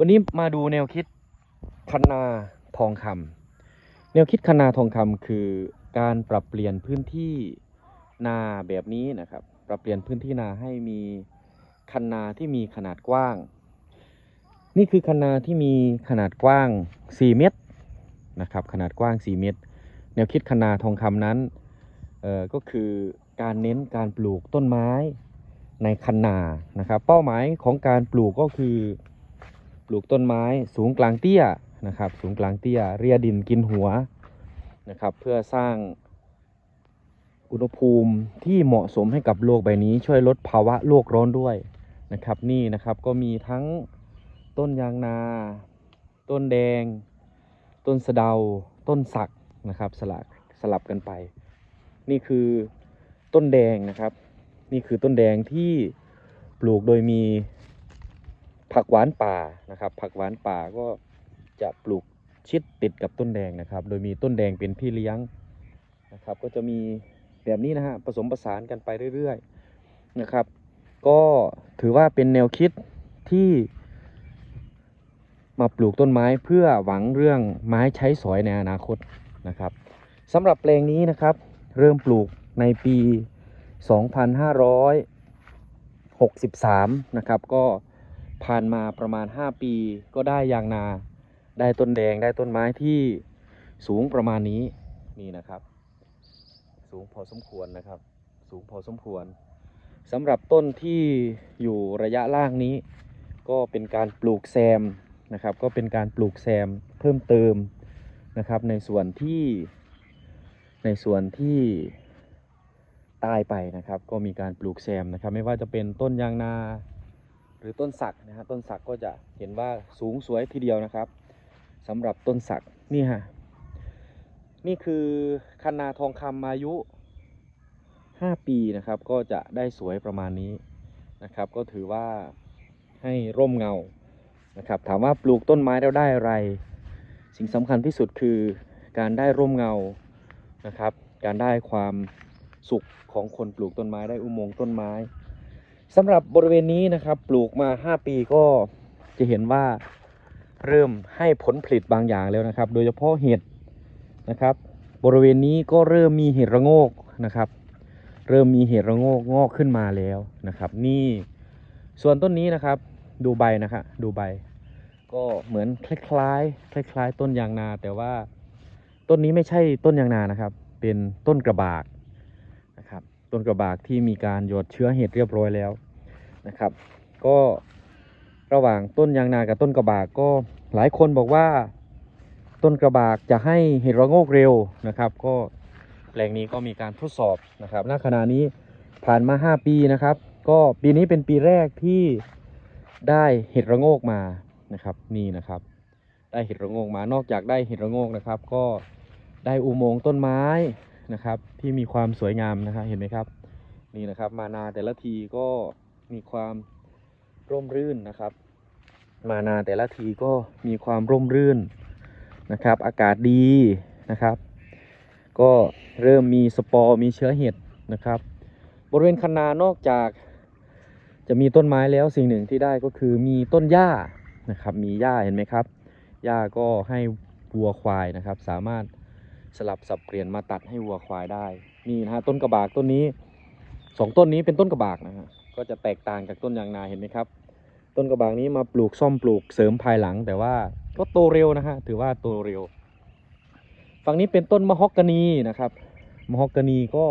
วันนี้มาดูแนวคิดคันนาทองคำแนวคิดคันนาทองคำคือการปรับเปลี่ยนพื้นที่นาแบบนี้นะครับ ปรับเปลี่ยนพื้นที่นาให้มีคันนาที่มีขนาดกว้าง นี่คือคันนาที่มีขนาดกว้าง 4 เมตรนะครับ ขนาดกว้าง 4 เมตร แนวคิดคันนาทองคำนั้นเอ่อก็คือการเน้นการปลูกต้นไม้ในคันนานะครับ เป้าหมายของการปลูกก็คือ ปลูกต้นไม้สูงกลางเตี้ยนะครับ สูงกลางเตี้ย เรียดินกินหัวนะครับ เพื่อสร้างอุณหภูมิที่เหมาะสมให้กับโลกใบนี้ ช่วยลดภาวะโลกร้อนด้วยนะครับ นี่นะครับก็มีทั้งต้นยางนา ต้นแดง ต้นสะเดา ต้นสักนะครับ สลับสลับกันไป นี่คือต้นแดงนะครับ นี่คือต้นแดงที่ปลูกโดยมี ผักหวานป่านะครับ ผักหวานป่าก็จะปลูกชิดติดกับต้นแดงนะครับ โดยมีต้นแดงเป็นพี่เลี้ยงนะครับ ก็จะมีแบบนี้นะฮะผสมผสานกันไปเรื่อยๆนะครับ ก็ถือว่าเป็นแนวคิดที่มาปลูกต้นไม้เพื่อหวังเรื่องไม้ใช้สอยในอนาคตนะครับสำหรับแปลงนี้นะครับ เริ่มปลูกในปี 2563 นะครับ ก็ ผ่านมาประมาณ 5 ปีก็ได้ยางนา ได้ต้นแดงได้ต้นไม้ที่สูงประมาณนี้นี่นะครับ สูงพอสมควรนะครับ สูงพอสมควรสำหรับต้นที่อยู่ระยะล่างนี้ ก็เป็นการปลูกแซมนะครับ ก็เป็นการปลูกแซมเพิ่มเติมนะครับ ในส่วนที่ในส่วนที่ตายไปนะครับ ก็มีการปลูกแซมนะครับ ไม่ว่าจะเป็นต้นยางนา รือต้นสักนะฮะต้นสักก็จะเห็นว่าสูงสวยทีเดียวนะครับสำหรับต้นสักนี่ฮะนี่คือคันนาทองคำอายุ 5 ปีนะครับ ก็จะได้สวยประมาณนี้นะครับ ก็ถือว่าให้ร่มเงานะครับ ถามว่าปลูกต้นไม้แล้วได้อะไร สิ่งสำคัญที่สุดคือการได้ร่มเงานะครับ การได้ความสุขของคนปลูกต้นไม้ได้อุโมงค์ต้นไม้ สำหรับบริเวณนี้นะครับปลูกมา 5 ปีก็จะเห็นว่าเริ่มให้ผลผลิตบางอย่างแล้วนะครับ โดยเฉพาะเห็ดนะครับ บริเวณนี้ก็เริ่มมีเห็ดระโงกนะครับ เริ่มมีเห็ดระโงกงอกขึ้นมาแล้วนะครับ นี่ส่วนต้นนี้นะครับดูใบนะครับดูใบ ก็เหมือนคล้ายๆคล้ายๆ ต้นยางนา แต่ว่าต้นนี้ไม่ใช่ต้นยางนานะครับ เป็นต้นกระบาก ต้นกระบากที่มีการหยดเชื้อเห็ดเรียบร้อยแล้วนะครับ ก็ระหว่างต้นยางนากับต้นกระบากก็หลายคนบอกว่าต้นกระบากจะให้เห็ดระโงกเร็วนะครับ ก็แปลงนี้ก็มีการทดสอบนะครับณขณะนี้ผ่านมา 5 ปีนะครับ ก็ปีนี้เป็นปีแรกที่ได้เห็ดระโงกมานะครับนี่นะครับ ได้เห็ดระโงกมานอกจากได้เห็ดระโงกนะครับ ก็ได้อุโมงค์ต้นไม้ นะครับ ที่มีความสวยงามนะครับเห็นไหมครับ นี่นะครับ มานาแต่ละทีก็มีความร่มรื่นนะครับ มานาแต่ละทีก็มีความร่มรื่นนะครับ อากาศดีนะครับ ก็เริ่มมีสปอร์มีเชื้อเห็ดนะครับ บริเวณคันนานอกจากจะมีต้นไม้แล้วสิ่งหนึ่งที่ได้ก็คือมีต้นหญ้านะครับ มีหญ้าเห็นไหมครับหญ้าก็ให้วัวควายนะครับ สามารถ สลับสับเปลี่ยนมาตัดให้วัวควายได้ นี่นะฮะต้นกระบากต้นนี้สองต้นนี้เป็นต้นกระบากนะฮะก็จะแตกต่างจากต้นยางนาเห็นไหมครับ ต้นกระบากนี้มาปลูกซ่อมปลูกเสริมภายหลัง แต่ว่าก็โตเร็วนะฮะถือว่าโตเร็ว ฝั่งนี้เป็นต้นมะฮอกกานีนะครับมะฮอกกานีก็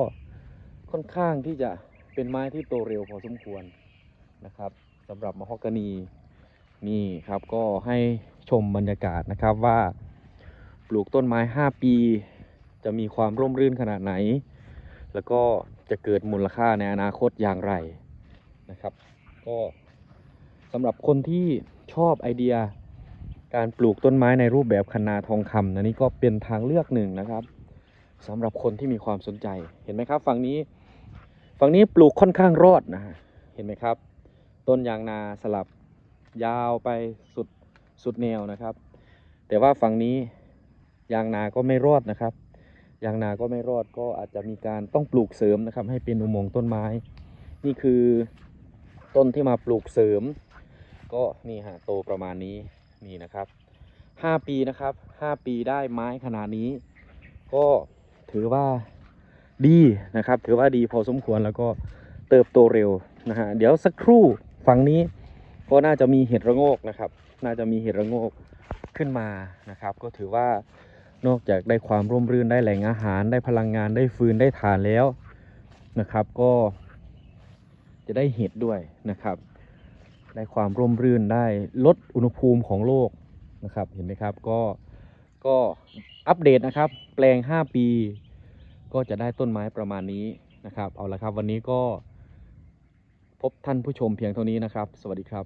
ค่อนข้างที่จะเป็นไม้ที่โตเร็วพอสมควรนะครับสำหรับมะฮอกกานีนี่ครับก็ให้ชมบรรยากาศนะครับว่าปลูกต้นไม้ 5 ปี จะมีความร่มรื่นขนาดไหน แล้วก็จะเกิดมูลค่าในอนาคตอย่างไรนะครับ ก็สำหรับคนที่ชอบไอเดียการปลูกต้นไม้ในรูปแบบคันนาทองคำนะนี่ก็เป็นทางเลือกหนึ่งนะครับสำหรับคนที่มีความสนใจเห็นไหมครับ ฝั่งนี้ฝั่งนี้ปลูกค่อนข้างรอดนะฮะเห็นไหมครับ ต้นยางนาสลับยาวไปสุดสุดแนวนะครับ แต่ว่าฝั่งนี้ยางนาก็ไม่รอดนะครับ ยางนาก็ไม่รอดก็อาจจะมีการต้องปลูกเสริมนะครับ ให้เป็นอุโมงค์ต้นไม้ นี่คือต้นที่มาปลูกเสริม ก็นี่ฮะโตประมาณนี้นี่นะครับห้าปีนะครับห้าปีได้ไม้ขนาดนี้ ก็ถือว่าดีนะครับ ถือว่าดีพอสมควรแล้วก็เติบโตเร็วนะฮะเดี๋ยวสักครู่ฝั่งนี้ก็น่าจะมีเห็ดระโงกนะครับ น่าจะมีเห็ดระโงกขึ้นมานะครับ ก็ถือว่า นอกจากได้ความร่มรื่นได้แหล่งอาหาร ได้พลังงานได้ฟืนได้ฐานแล้วนะครับ ก็จะได้เห็ดด้วยนะครับ ได้ความร่มรื่นได้ลดอุณหภูมิของโลกนะครับเห็นไหมครับก็ก็อัปเดตนะครับ แปลง 5 ปี ก็จะได้ต้นไม้ประมาณนี้นะครับ เอาละครับวันนี้ก็พบท่านผู้ชมเพียงเท่านี้นะครับ สวัสดีครับ